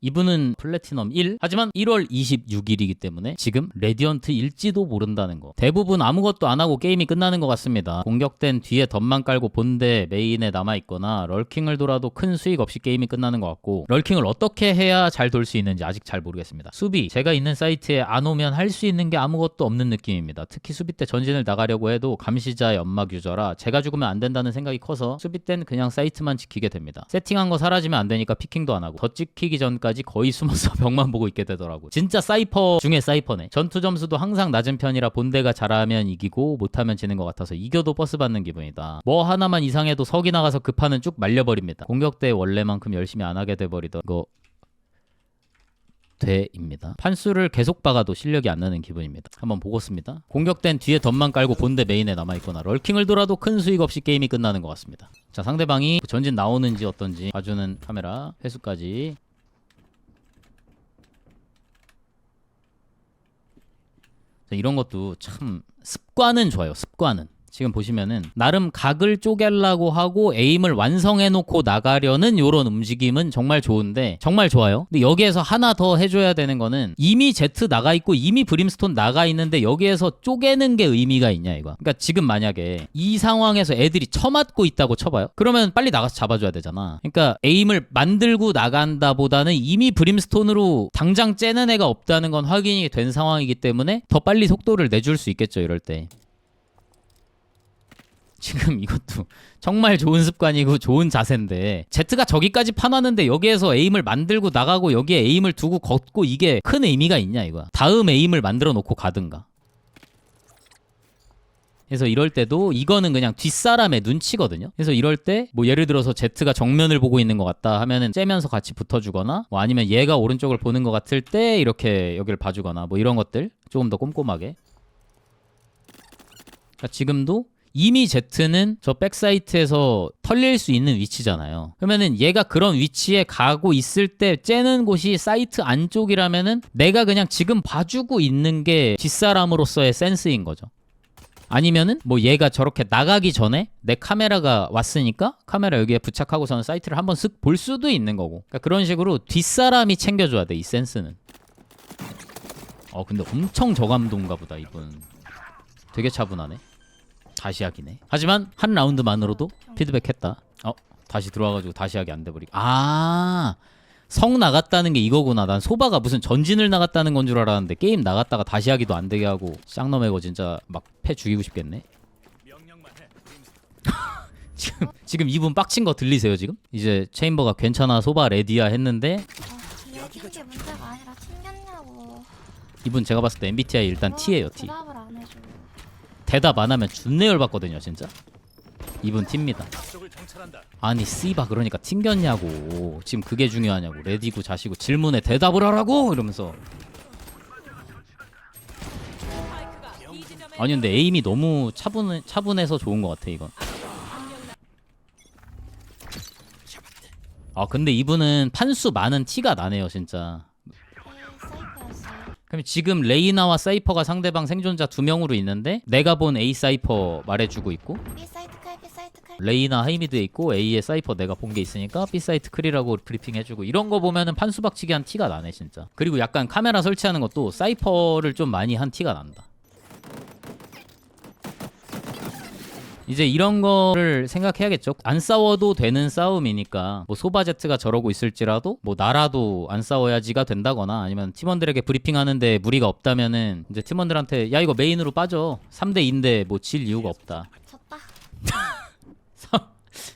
이분은 플래티넘 1 하지만 1월 26일이기 때문에 지금 레디언트 일지도 모른다는 거. 대부분 아무것도 안 하고 게임이 끝나는 것 같습니다. 공격된 뒤에 덧만 깔고 본대 메인에 남아있거나 럴킹을 돌아도 큰 수익 없이 게임이 끝나는 것 같고 럴킹을 어떻게 해야 잘 돌 수 있는지 아직 잘 모르겠습니다. 수비 제가 있는 사이트에 안 오면 할 수 있는 게 아무것도 없는 느낌입니다. 특히 수비 때 전진을 나가려고 해도 감시자 연막 유저라 제가 죽으면 안 된다는 생각이 커서 수비 땐 그냥 사이트만 지키게 됩니다. 세팅한 거 사라지면 안 되니까 피킹도 안 하고 더 찍히기 전까지 거의 숨어서 벽만 보고 있게 되더라고 진짜 사이퍼 중에 사이퍼네 전투 점수도 항상 낮은 편이라 본대가 잘하면 이기고 못하면 지는 것 같아서 이겨도 버스 받는 기분이다 뭐 하나만 이상해도 석이 나가서 급하는 쭉 말려버립니다 공격 때 원래만큼 열심히 안 하게 돼버리던 거 돼입니다. 판수를 계속 박아도 실력이 안 나는 기분입니다. 한번 보겠습니다. 공격된 뒤에 덧만 깔고 본대 메인에 남아있거나 럴킹을 돌아도 큰 수익 없이 게임이 끝나는 것 같습니다. 자 상대방이 전진 나오는지 어떤지 봐주는 카메라 회수까지 이런 것도 참 습관은 좋아요. 습관은. 지금 보시면은 나름 각을 쪼개려고 하고 에임을 완성해 놓고 나가려는 요런 움직임은 정말 좋은데 정말 좋아요. 근데 여기에서 하나 더 해줘야 되는 거는 이미 제트 나가 있고 이미 브림스톤 나가 있는데 여기에서 쪼개는 게 의미가 있냐 이거. 그러니까 지금 만약에 이 상황에서 애들이 처맞고 있다고 쳐봐요. 그러면 빨리 나가서 잡아줘야 되잖아. 그러니까 에임을 만들고 나간다보다는 이미 브림스톤으로 당장 째는 애가 없다는 건 확인이 된 상황이기 때문에 더 빨리 속도를 내줄 수 있겠죠 이럴 때. 지금 이것도 정말 좋은 습관이고 좋은 자세인데 제트가 저기까지 파놨는데 여기에서 에임을 만들고 나가고 여기에 에임을 두고 걷고 이게 큰 의미가 있냐 이거야 다음 에임을 만들어 놓고 가든가 그래서 이럴 때도 이거는 그냥 뒷사람의 눈치거든요. 그래서 이럴 때 뭐 예를 들어서 제트가 정면을 보고 있는 것 같다 하면은 째면서 같이 붙어주거나 뭐 아니면 얘가 오른쪽을 보는 것 같을 때 이렇게 여기를 봐주거나 뭐 이런 것들 조금 더 꼼꼼하게. 그러니까 지금도 이미 제트는 저 백사이트에서 털릴 수 있는 위치잖아요. 그러면은 얘가 그런 위치에 가고 있을 때 째는 곳이 사이트 안쪽이라면은 내가 그냥 지금 봐주고 있는 게 뒷사람으로서의 센스인 거죠. 아니면은 뭐 얘가 저렇게 나가기 전에 내 카메라가 왔으니까 카메라 여기에 부착하고서는 사이트를 한번 쓱 볼 수도 있는 거고 그러니까 그런 식으로 뒷사람이 챙겨줘야 돼 이 센스는 어 근데 엄청 저감도인가 보다 이분 되게 차분하네 다시 하기네 하지만 한 라운드만으로도 피드백했다 어 다시 들어와가지고 다시 하기 안 돼버리고 아 성 나갔다는 게 이거구나 난 소바가 무슨 전진을 나갔다는 건 줄 알았는데 게임 나갔다가 다시 하기도 안 되게 하고 쌍놈애고 진짜 막 패 죽이고 싶겠네 지금 지금 이분 빡친 거 들리세요 지금? 이제 체인버가 괜찮아 소바 레디야 했는데 아, 게 문제가 아니라 튕겼냐고. 이분 제가 봤을 때 MBTI 일단 T예요 T 해줘. 대답 안 하면 준내 열받거든요 진짜? 이분 T입니다. 아니 씨바 그러니까 튕겼냐고. 지금 그게 중요하냐고. 레디고 자시고 질문에 대답을 하라고? 이러면서. 아니 근데 에임이 너무 차분 차분해서 좋은 것 같아 이건. 아 근데 이분은 판수 많은 티가 나네요 진짜. 그럼 지금 레이나와 사이퍼가 상대방 생존자 두 명으로 있는데 내가 본 A 사이퍼 말해주고 있고 B 사이트 칼, B 사이트 칼. 레이나 하이미드에 있고 A의 사이퍼 내가 본 게 있으니까 B 사이트 클이라고 브리핑 해주고 이런 거 보면은 판수박치기 한 티가 나네 진짜 그리고 약간 카메라 설치하는 것도 사이퍼를 좀 많이 한 티가 난다 이제 이런 거를 생각해야겠죠. 안 싸워도 되는 싸움이니까 뭐 소바제트가 저러고 있을지라도 뭐 나라도 안 싸워야지가 된다거나 아니면 팀원들에게 브리핑하는데 무리가 없다면은 이제 팀원들한테 야 이거 메인으로 빠져 3대 2인데 뭐 질 이유가 없다. 졌다.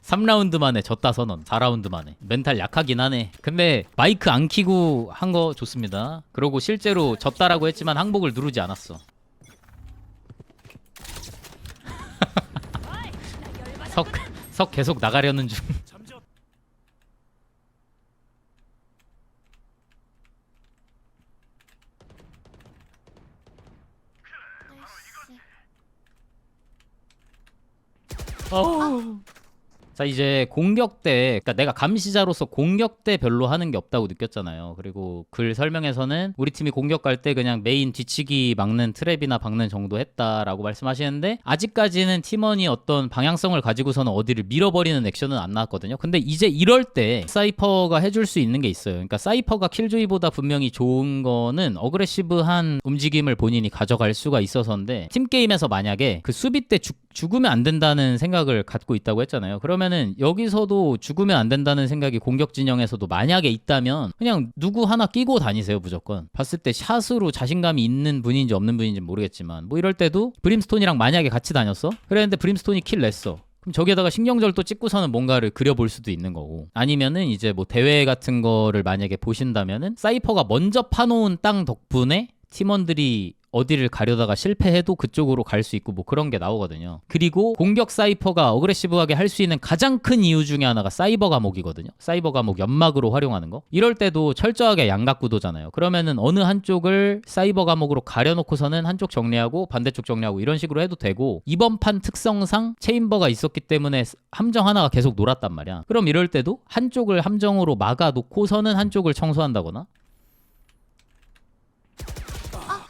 3라운드 만에 졌다 선언 4라운드 만에 멘탈 약하긴 하네 근데 마이크 안 키고 한 거 좋습니다 그러고 실제로 졌다라고 했지만 항복을 누르지 않았어 석, 석 계속 나가려는 중 나이스. 어우. 자자 이제 공격 때 그러니까 내가 감시자로서 공격 때 별로 하는 게 없다고 느꼈잖아요. 그리고 글 설명에서는 우리 팀이 공격 갈 때 그냥 메인 뒤치기 막는 트랩이나 박는 정도 했다라고 말씀하시는데 아직까지는 팀원이 어떤 방향성을 가지고서는 어디를 밀어버리는 액션은 안 나왔거든요. 근데 이제 이럴 때 사이퍼가 해줄 수 있는 게 있어요. 그러니까 사이퍼가 킬조이보다 분명히 좋은 거는 어그레시브한 움직임을 본인이 가져갈 수가 있어서인데 팀 게임에서 만약에 그 수비 때 죽, 죽으면 안 된다는 생각을 갖고 있다고 했잖아요. 그러면 은 여기서도 죽으면 안 된다는 생각이 공격 진영에서도 만약에 있다면 그냥 누구 하나 끼고 다니세요 무조건. 봤을 때 샷으로 자신감이 있는 분인지 없는 분인지 모르겠지만 뭐 이럴 때도 브림스톤이랑 만약에 같이 다녔어. 그랬는데 브림스톤이 킬 냈어. 그럼 저기에다가 신경절도 찍고서는 뭔가를 그려볼 수도 있는 거고 아니면은 이제 뭐 대회 같은 거를 만약에 보신다면은 사이퍼가 먼저 파놓은 땅 덕분에 팀원들이 어디를 가려다가 실패해도 그쪽으로 갈 수 있고 뭐 그런 게 나오거든요. 그리고 공격 사이퍼가 어그레시브하게 할 수 있는 가장 큰 이유 중에 하나가 사이버 감옥이거든요. 사이버 감옥 연막으로 활용하는 거. 이럴 때도 철저하게 양각 구도잖아요. 그러면은 어느 한쪽을 사이버 감옥으로 가려놓고서는 한쪽 정리하고 반대쪽 정리하고 이런 식으로 해도 되고 이번 판 특성상 체인버가 있었기 때문에 함정 하나가 계속 놀았단 말이야. 그럼 이럴 때도 한쪽을 함정으로 막아놓고서는 한쪽을 청소한다거나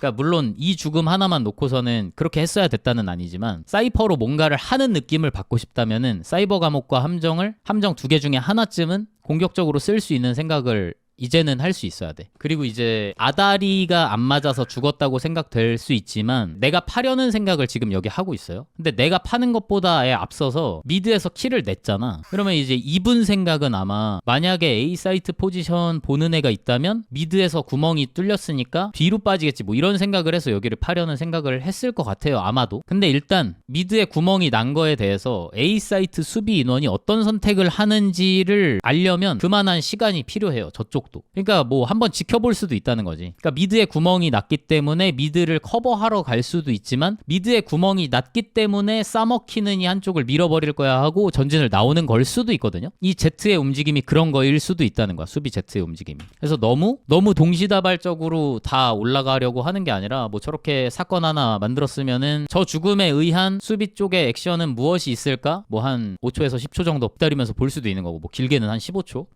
그러니까 물론 이 죽음 하나만 놓고서는 그렇게 했어야 됐다는 아니지만 사이퍼로 뭔가를 하는 느낌을 받고 싶다면은 사이버 감옥과 함정을 함정 두 개 중에 하나쯤은 공격적으로 쓸 수 있는 생각을 이제는 할 수 있어야 돼. 그리고 이제 아다리가 안 맞아서 죽었다고 생각될 수 있지만 내가 파려는 생각을 지금 여기 하고 있어요. 근데 내가 파는 것보다에 앞서서 미드에서 킬을 냈잖아. 그러면 이제 이분 생각은 아마 만약에 A 사이트 포지션 보는 애가 있다면 미드에서 구멍이 뚫렸으니까 뒤로 빠지겠지 뭐 이런 생각을 해서 여기를 파려는 생각을 했을 것 같아요. 아마도. 근데 일단 미드에 구멍이 난 거에 대해서 A 사이트 수비 인원이 어떤 선택을 하는지를 알려면 그만한 시간이 필요해요. 저쪽 도. 그러니까 뭐 한번 지켜볼 수도 있다는 거지. 그러니까 미드에 구멍이 났기 때문에 미드를 커버하러 갈 수도 있지만 미드에 구멍이 났기 때문에 싸먹히느니 한쪽을 밀어버릴 거야 하고 전진을 나오는 걸 수도 있거든요. 이 Z의 움직임이 그런 거일 수도 있다는 거야. 수비 Z의 움직임이. 그래서 너무 너무 동시다발적으로 다 올라가려고 하는 게 아니라 뭐 저렇게 사건 하나 만들었으면은 저 죽음에 의한 수비 쪽의 액션은 무엇이 있을까? 뭐 한 5초에서 10초 정도 기다리면서 볼 수도 있는 거고 뭐 길게는 한 15초.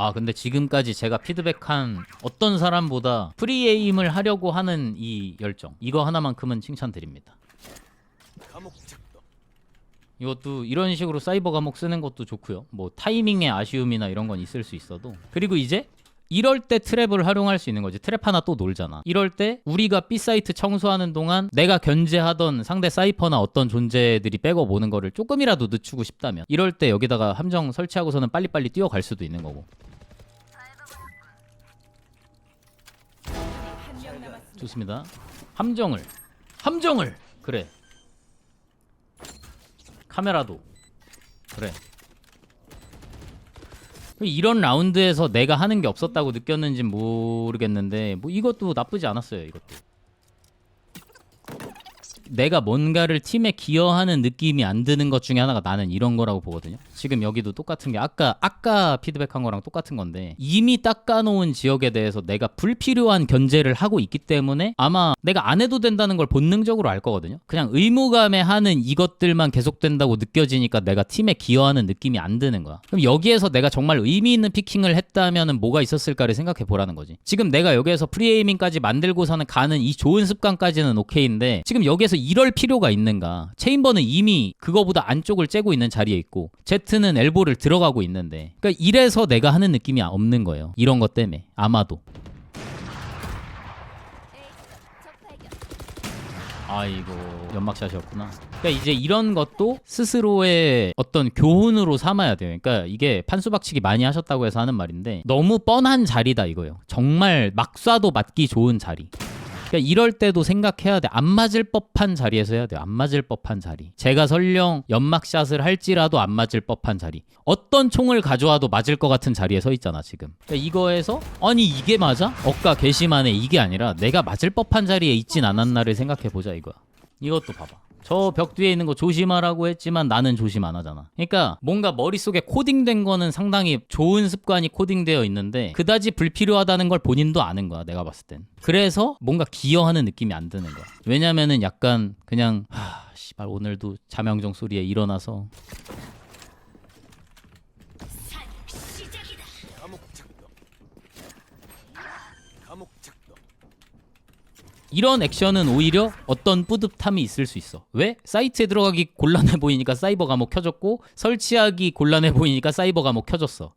아 근데 지금까지 제가 피드백한 어떤 사람보다 프리에임을 하려고 하는 이 열정 이거 하나만큼은 칭찬드립니다. 이것도 이런 식으로 사이버 감옥 쓰는 것도 좋고요. 뭐 타이밍의 아쉬움이나 이런 건 있을 수 있어도 그리고 이제 이럴 때 트랩을 활용할 수 있는 거지. 트랩 하나 또 놀잖아. 이럴 때 우리가 B 사이트 청소하는 동안 내가 견제하던 상대 사이퍼나 어떤 존재들이 백업 오는 거를 조금이라도 늦추고 싶다면 이럴 때 여기다가 함정 설치하고서는 빨리빨리 뛰어갈 수도 있는 거고. 좋습니다. 함정을 함정을 그래. 카메라도 그래. 이런 라운드에서 내가 하는 게 없었다고 느꼈는지 모르겠는데 뭐 이것도 나쁘지 않았어요. 이것도. 내가 뭔가를 팀에 기여하는 느낌이 안 드는 것 중에 하나가 나는 이런 거라고 보거든요. 지금 여기도 똑같은 게 아까 아까 피드백한 거랑 똑같은 건데 이미 닦아놓은 지역에 대해서 내가 불필요한 견제를 하고 있기 때문에 아마 내가 안 해도 된다는 걸 본능적으로 알 거거든요. 그냥 의무감에 하는 이것들만 계속된다고 느껴지니까 내가 팀에 기여하는 느낌이 안 드는 거야. 그럼 여기에서 내가 정말 의미 있는 피킹을 했다면은 뭐가 있었을까를 생각해 보라는 거지. 지금 내가 여기에서 프리에이밍까지 만들고서는 가는 이 좋은 습관까지는 오케이인데 지금 여기에서 이럴 필요가 있는가? 체인버는 이미 그거보다 안쪽을 째고 있는 자리에 있고 제트는 엘보를 들어가고 있는데 그러니까 이래서 내가 하는 느낌이 없는 거예요. 이런 것 때문에 아마도. 아이고 연막샷이었구나. 그러니까 이제 이런 것도 스스로의 어떤 교훈으로 삼아야 돼요. 그러니까 이게 판수박치기 많이 하셨다고 해서 하는 말인데 너무 뻔한 자리다 이거예요. 정말 막 쏴도 맞기 좋은 자리. 그러니까 이럴 때도 생각해야 돼. 안 맞을 법한 자리에서 해야 돼요. 안 맞을 법한 자리. 제가 설령 연막샷을 할지라도 안 맞을 법한 자리. 어떤 총을 가져와도 맞을 것 같은 자리에 서 있잖아 지금. 그러니까 이거에서 아니 이게 맞아? 억까 개심하네 이게 아니라 내가 맞을 법한 자리에 있진 않았나를 생각해 보자 이거야. 이것도 봐봐. 저 벽 뒤에 있는 거 조심하라고 했지만 나는 조심 안 하잖아. 그러니까 뭔가 머릿속에 코딩된 거는 상당히 좋은 습관이 코딩되어 있는데 그다지 불필요하다는 걸 본인도 아는 거야. 내가 봤을 땐. 그래서 뭔가 기여하는 느낌이 안 드는 거야. 왜냐면은 약간 그냥 하, 씨발 오늘도 자명종 소리에 일어나서 이런 액션은 오히려 어떤 뿌듯함이 있을 수 있어. 왜? 사이트에 들어가기 곤란해 보이니까 사이버 감옥 켜졌고 설치하기 곤란해 보이니까 사이버 감옥 켜졌어.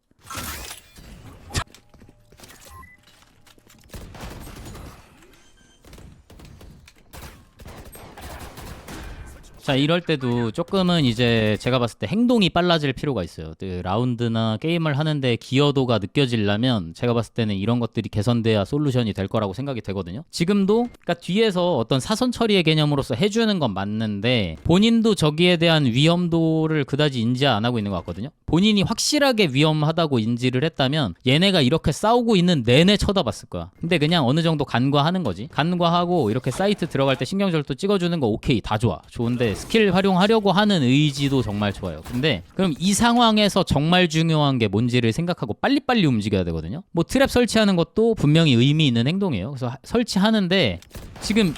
자 이럴 때도 조금은 이제 제가 봤을 때 행동이 빨라질 필요가 있어요. 그 라운드나 게임을 하는데 기여도가 느껴지려면 제가 봤을 때는 이런 것들이 개선돼야 솔루션이 될 거라고 생각이 되거든요. 지금도 그러니까 뒤에서 어떤 사선 처리의 개념으로서 해주는 건 맞는데 본인도 저기에 대한 위험도를 그다지 인지 안 하고 있는 것 같거든요. 본인이 확실하게 위험하다고 인지를 했다면 얘네가 이렇게 싸우고 있는 내내 쳐다봤을 거야. 근데 그냥 어느 정도 간과하는 거지. 간과하고 이렇게 사이트 들어갈 때 신경절도 찍어주는 거 오케이 다 좋아. 좋은데 스킬 활용하려고 하는 의지도 정말 좋아요. 근데 그럼 이 상황에서 정말 중요한 게 뭔지를 생각하고 빨리빨리 움직여야 되거든요. 뭐 트랩 설치하는 것도 분명히 의미 있는 행동이에요. 그래서 하- 설치하는데 지금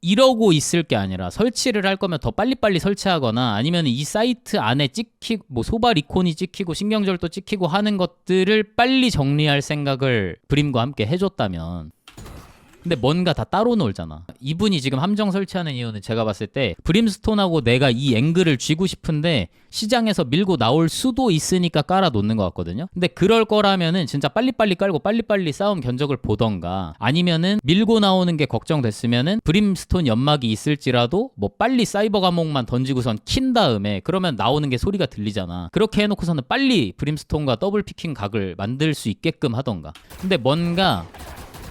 이러고 있을 게 아니라 설치를 할 거면 더 빨리빨리 설치하거나 아니면 이 사이트 안에 찍히고 뭐 소바 리콘이 찍히고 신경절도 찍히고 하는 것들을 빨리 정리할 생각을 브림과 함께 해줬다면 근데 뭔가 다 따로 놀잖아. 이분이 지금 함정 설치하는 이유는 제가 봤을 때 브림스톤하고 내가 이 앵글을 쥐고 싶은데 시장에서 밀고 나올 수도 있으니까 깔아 놓는 것 같거든요. 근데 그럴 거라면은 진짜 빨리빨리 깔고 빨리빨리 싸움 견적을 보던가 아니면은 밀고 나오는 게 걱정됐으면은 브림스톤 연막이 있을지라도 뭐 빨리 사이버 감옥만 던지고선 킨 다음에 그러면 나오는 게 소리가 들리잖아. 그렇게 해놓고서는 빨리 브림스톤과 더블 피킹 각을 만들 수 있게끔 하던가. 근데 뭔가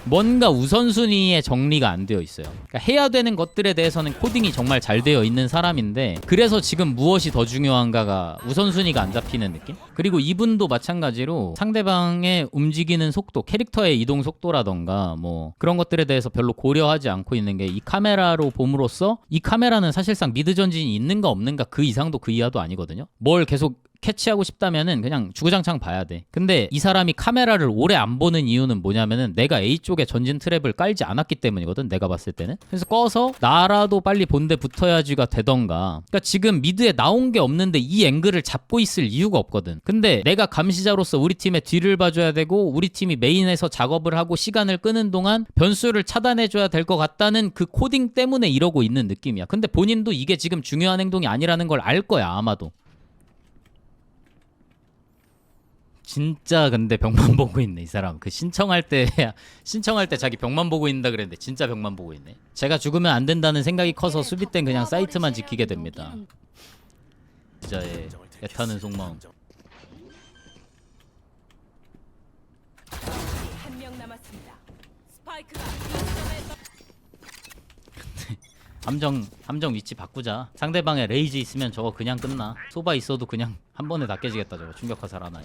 뭔가 우선순위의 정리가 안 되어 있어요. 그러니까 해야 되는 것들에 대해서는 코딩이 정말 잘 되어 있는 사람인데 그래서 지금 무엇이 더 중요한가가 우선순위가 안 잡히는 느낌? 그리고 이분도 마찬가지로 상대방의 움직이는 속도, 캐릭터의 이동 속도라던가 뭐 그런 것들에 대해서 별로 고려하지 않고 있는 게 이 카메라로 봄으로써 이 카메라는 사실상 미드 전진이 있는가 없는가 그 이상도 그 이하도 아니거든요. 뭘 계속 캐치하고 싶다면은 그냥 주구장창 봐야 돼. 근데 이 사람이 카메라를 오래 안 보는 이유는 뭐냐면은 내가 A 쪽에 전진 트랩을 깔지 않았기 때문이거든. 내가 봤을 때는. 그래서 꺼서 나라도 빨리 본데 붙어야지가 되던가. 그러니까 지금 미드에 나온 게 없는데 이 앵글을 잡고 있을 이유가 없거든. 근데 내가 감시자로서 우리 팀의 뒤를 봐줘야 되고 우리 팀이 메인에서 작업을 하고 시간을 끄는 동안 변수를 차단해줘야 될 것 같다는 그 코딩 때문에 이러고 있는 느낌이야. 근데 본인도 이게 지금 중요한 행동이 아니라는 걸 알 거야 아마도. 진짜 근데 벽만 보고 있네 이 사람. 그 신청할 때 신청할 때 자기 벽만 보고 있는다 그랬는데 진짜 벽만 보고 있네. 제가 죽으면 안 된다는 생각이 커서 수비 땐 그냥 사이트만 지키게 됩니다. 진짜의 애타는 속마음. 함정 함정 위치 바꾸자. 상대방에 레이즈 있으면 저거 그냥 끝나. 소바 있어도 그냥 한 번에 다 깨지겠다 저거. 충격 화살 하나에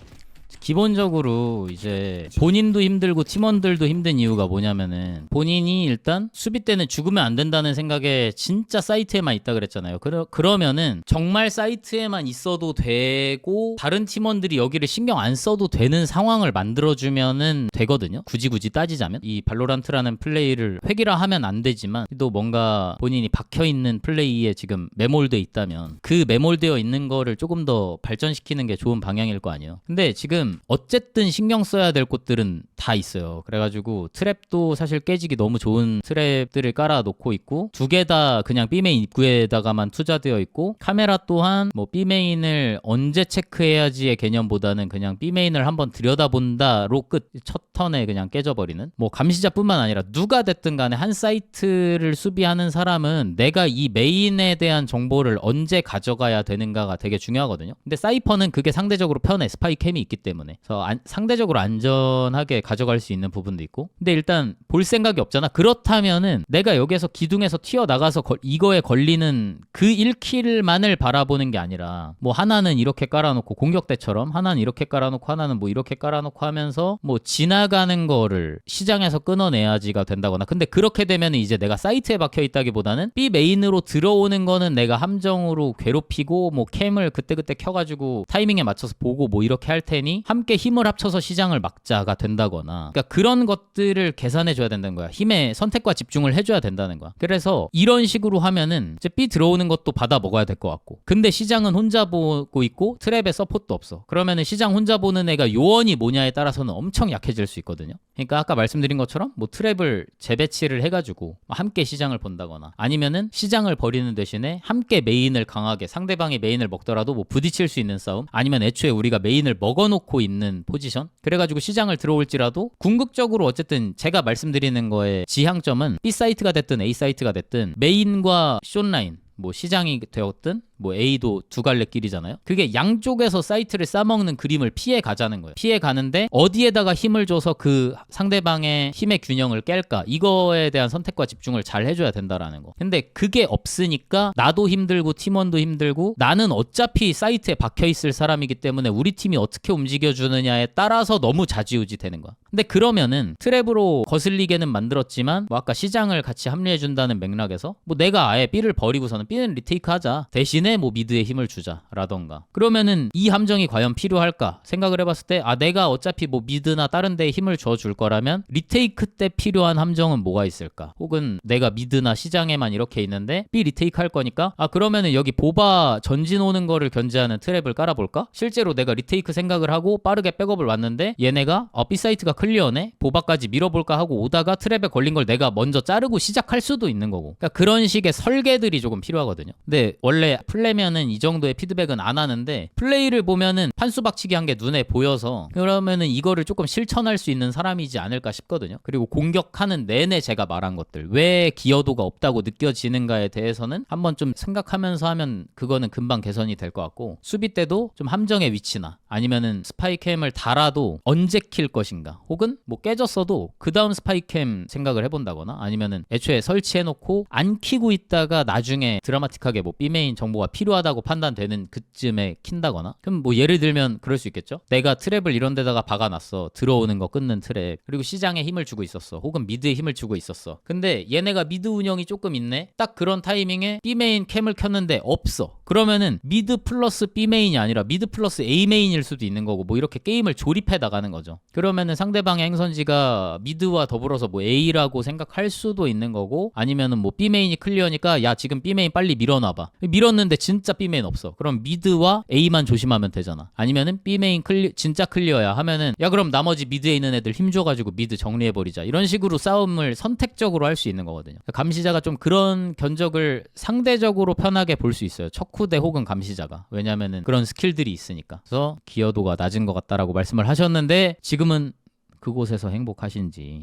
기본적으로 이제 본인도 힘들고 팀원들도 힘든 이유가 뭐냐면은 본인이 일단 수비 때는 죽으면 안 된다는 생각에 진짜 사이트에만 있다 그랬잖아요. 그러, 그러면은 정말 사이트에만 있어도 되고 다른 팀원들이 여기를 신경 안 써도 되는 상황을 만들어주면은 되거든요. 굳이 굳이 따지자면 이 발로란트라는 플레이를 획일화 하면 안 되지만 또 뭔가 본인이 박혀 있는 플레이에 지금 매몰돼 있다면 그 매몰되어 있는 거를 조금 더 발전시키는 게 좋은 방향일 거 아니에요. 근데 지금 어쨌든 신경 써야 될 곳들은 다 있어요. 그래가지고 트랩도 사실 깨지기 너무 좋은 트랩들을 깔아놓고 있고 두 개 다 그냥 B메인 입구에다가만 투자되어 있고 카메라 또한 뭐 B메인을 언제 체크해야지의 개념보다는 그냥 B메인을 한번 들여다본다로 끝 첫 턴에 그냥 깨져버리는 뭐 감시자뿐만 아니라 누가 됐든 간에 한 사이트를 수비하는 사람은 내가 이 메인에 대한 정보를 언제 가져가야 되는가가 되게 중요하거든요. 근데 사이퍼는 그게 상대적으로 편해 스파이 캠이 있기 때문에 그래서 안- 상대적으로 안전하게 가져갈 수 있는 부분도 있고. 근데 일단 볼 생각이 없잖아. 그렇다면은 내가 여기에서 기둥에서 튀어 나가서 이거에 걸리는 그 1킬만을 바라보는 게 아니라 뭐 하나는 이렇게 깔아놓고 공격대처럼 하나는 이렇게 깔아놓고 하나는 뭐 이렇게 깔아놓고 하면서 뭐 지나가는 거를 시장에서 끊어내야지가 된다거나. 근데 그렇게 되면 이제 내가 사이트에 박혀 있다기보다는 B 메인으로 들어오는 거는 내가 함정으로 괴롭히고 뭐 캠을 그때그때 켜가지고 타이밍에 맞춰서 보고 뭐 이렇게 할 테니 함께 힘을 합쳐서 시장을 막자가 된다거나 그러니까 그런 것들을 계산해 줘야 된다는 거야. 힘의 선택과 집중을 해줘야 된다는 거야. 그래서 이런 식으로 하면은 이제 B 들어오는 것도 받아 먹어야 될 것 같고. 근데 시장은 혼자 보고 있고 트랩에 서포트도 없어. 그러면은 시장 혼자 보는 애가 요원이 뭐냐에 따라서는 엄청 약해질 수 있거든요. 그러니까 아까 말씀드린 것처럼 뭐 트랩을 재배치를 해가지고 함께 시장을 본다거나 아니면은 시장을 버리는 대신에 함께 메인을 강하게 상대방이 메인을 먹더라도 뭐 부딪힐 수 있는 싸움 아니면 애초에 우리가 메인을 먹어놓고 있는 포지션? 그래가지고 시장을 들어올지라도 궁극적으로 어쨌든 제가 말씀드리는 거의 지향점은 B 사이트가 됐든 A 사이트가 됐든 메인과 숏라인 뭐 시장이 되었든 뭐 A도 두 갈래 길이잖아요. 그게 양쪽에서 사이트를 싸먹는 그림을 피해 가자는 거예요. 피해 가는데 어디에다가 힘을 줘서 그 상대방의 힘의 균형을 깰까 이거에 대한 선택과 집중을 잘 해줘야 된다라는 거. 근데 그게 없으니까 나도 힘들고 팀원도 힘들고 나는 어차피 사이트에 박혀 있을 사람이기 때문에 우리 팀이 어떻게 움직여 주느냐에 따라서 너무 좌지우지 되는 거야. 근데 그러면은 트랩으로 거슬리게는 만들었지만 뭐 아까 시장을 같이 합류해 준다는 맥락에서 뭐 내가 아예 B를 버리고서는 B는 리테이크 하자. 대신 에 뭐 미드에 힘을 주자라던가. 그러면은 이 함정이 과연 필요할까 생각을 해봤을 때 아 내가 어차피 뭐 미드나 다른 데에 힘을 줘 줄 거라면 리테이크 때 필요한 함정은 뭐가 있을까? 혹은 내가 미드나 시장에만 이렇게 있는데 B 리테이크 할 거니까 아 그러면은 여기 보바 전진 오는 거를 견제하는 트랩을 깔아볼까? 실제로 내가 리테이크 생각을 하고 빠르게 백업을 왔는데 얘네가 어 B 사이트가 클리어네 보바까지 밀어볼까 하고 오다가 트랩에 걸린 걸 내가 먼저 자르고 시작할 수도 있는 거고 그러니까 그런 식의 설계들이 조금 필요하거든요. 근데 원래 플레면은 이 정도의 피드백은 안 하는데 플레이를 보면은 판수박치기 한 게 눈에 보여서 그러면은 이거를 조금 실천할 수 있는 사람이지 않을까 싶거든요. 그리고 공격하는 내내 제가 말한 것들 왜 기여도가 없다고 느껴지는가에 대해서는 한번 좀 생각하면서 하면 그거는 금방 개선이 될 것 같고 수비 때도 좀 함정의 위치나 아니면은 스파이캠을 달아도 언제 킬 것인가 혹은 뭐 깨졌어도 그 다음 스파이캠 생각을 해본다거나 아니면은 애초에 설치해놓고 안 키고 있다가 나중에 드라마틱하게 뭐 B메인 정보가 필요하다고 판단되는 그쯤에 킨다거나? 그럼 뭐 예를 들면 그럴 수 있겠죠? 내가 트랩을 이런 데다가 박아놨어. 들어오는 거 끊는 트랩. 그리고 시장에 힘을 주고 있었어. 혹은 미드에 힘을 주고 있었어. 근데 얘네가 미드 운영이 조금 있네. 딱 그런 타이밍에 B메인 캠을 켰는데 없어. 그러면은 미드 플러스 B메인이 아니라 미드 플러스 A메인일 수도 있는 거고 뭐 이렇게 게임을 조립해 나가는 거죠. 그러면은 상대방의 행선지가 미드와 더불어서 뭐 A라고 생각할 수도 있는 거고 아니면은 뭐 B메인이 클리어니까 야 지금 B메인 빨리 밀어놔봐. 밀었는데 진짜 B메인 없어. 그럼 미드와 A만 조심하면 되잖아. 아니면은 B메인 클리 진짜 클리어야 하면은 야 그럼 나머지 미드에 있는 애들 힘 줘가지고 미드 정리해버리자. 이런 식으로 싸움을 선택적으로 할 수 있는 거거든요. 감시자가 좀 그런 견적을 상대적으로 편하게 볼 수 있어요. 척후대 혹은 감시자가. 왜냐면은 그런 스킬들이 있으니까. 그래서 기여도가 낮은 것 같다라고 말씀을 하셨는데 지금은 그곳에서 행복하신지